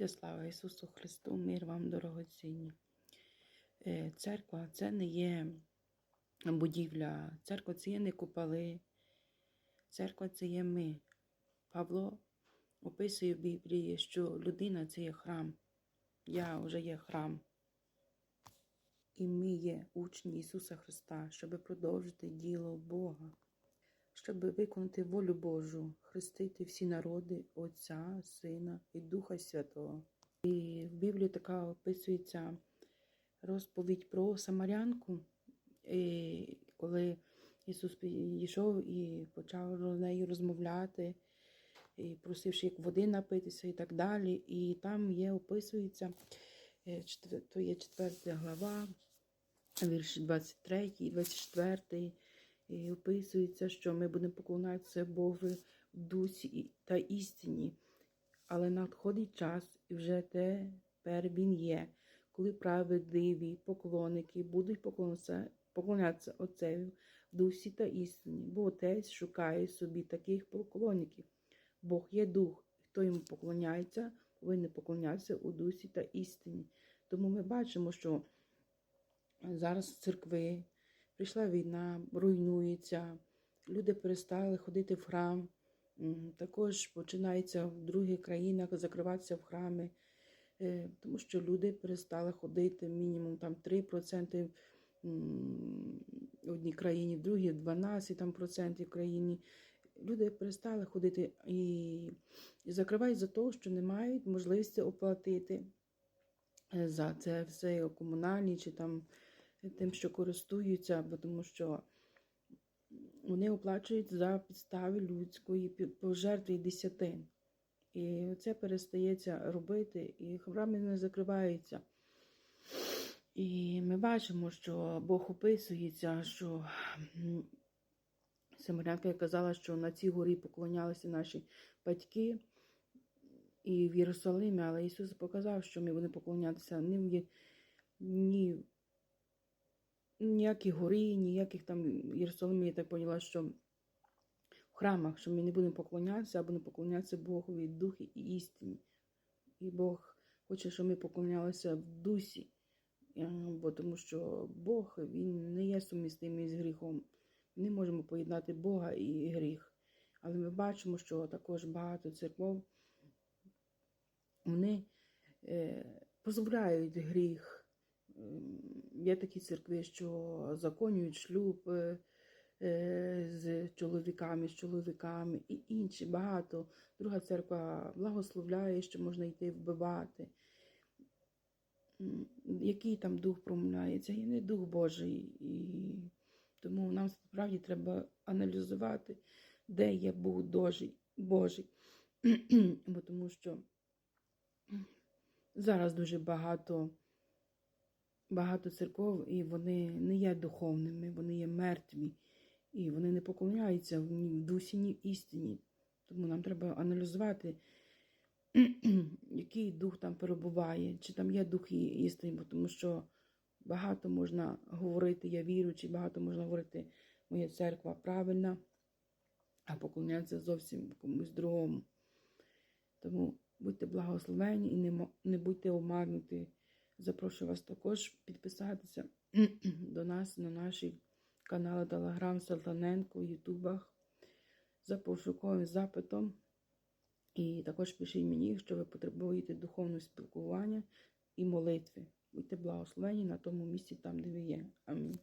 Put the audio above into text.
Вся слава Ісусу Христу, мир вам, дорогоцінні. Е, Церква це не є будівля, церква це є не куполи, церква це є ми. Павло описує в Біблії, що людина це є храм. Я вже є храм. І ми є учні Ісуса Христа, щоб продовжити діло Бога, щоб виконати волю Божу, хрестити всі народи Отця, Сина і Духа Святого. І в Біблії така описується розповідь про Самарянку, і коли Ісус підійшов і почав з нею розмовляти, і просивши як води напитися і так далі. І там є, описується, е, то є 4 глава, вірші 23 і 24. І описується, що ми будемо поклонятися Богу в дусі та істині. Але надходить час, і вже тепер він є, коли праведливі поклонники будуть поклонятися, поклонятися Отцеві в дусі та істині, бо Отець шукає собі таких поклонників. Бог є дух, хто йому поклоняється, повинен поклонятися у дусі та істині. Тому ми бачимо, що зараз церкви прийшла війна, руйнується, люди перестали ходити в храм. Також починається в других країнах закриватися в храми, е, тому що люди перестали ходити мінімум там 3% в одній країні, в другій 12 там, процентів в країні. Люди перестали ходити і, і закривають за те, що не мають можливості оплатити е, за це все комунальні чи там тим, що користуються, бо тому що вони оплачують за підстави людської пожертви і десятин. І це перестається робити, і храми не закриваються. І ми бачимо, що Бог описується, що Самарянка казала, що на цій горі поклонялися наші батьки і в Єрусалимі, але Ісус показав, що ми будемо поклонятися Є- ні ніякі горі, ніяких там Єрусалимі, я так поняла, що в храмах, що ми не будемо поклонятися, а будемо поклонятися Богові духі і істині. І Бог хоче, щоб ми поклонялися в дусі, е, бо тому що Бог він не є сумістимий з гріхом. Ми не можемо поєднати Бога і гріх. Але ми бачимо, що також багато церков вони е, дозволяють гріх. Є такі церкви, що законюють шлюб е, е, з чоловіками, з чоловіками і інші багато. Друга церква благословляє, що можна йти вбивати. Який там дух промовляється, є не дух Божий. І тому нам справді треба аналізувати, де є Бог. Божий. Бо тому що зараз дуже багато багато церков, і вони не є духовними, вони є мертві, і вони не поклоняються в дусі, ні в істині. Тому нам треба аналізувати, який дух там перебуває, чи там є дух істини, тому що багато можна говорити, я віруючий, багато можна говорити, моя церква правильна, а поклонятися зовсім комусь другому. Тому будьте благословені і не, будьте обмануті. Запрошую вас також підписатися до нас на наші канали Телеграм Салтаненко в Ютубах за пошуковим запитом. І також пишіть мені, якщо ви потребуєте духовного спілкування і молитви. Будьте благословені на тому місці, там, де ви є. Амінь.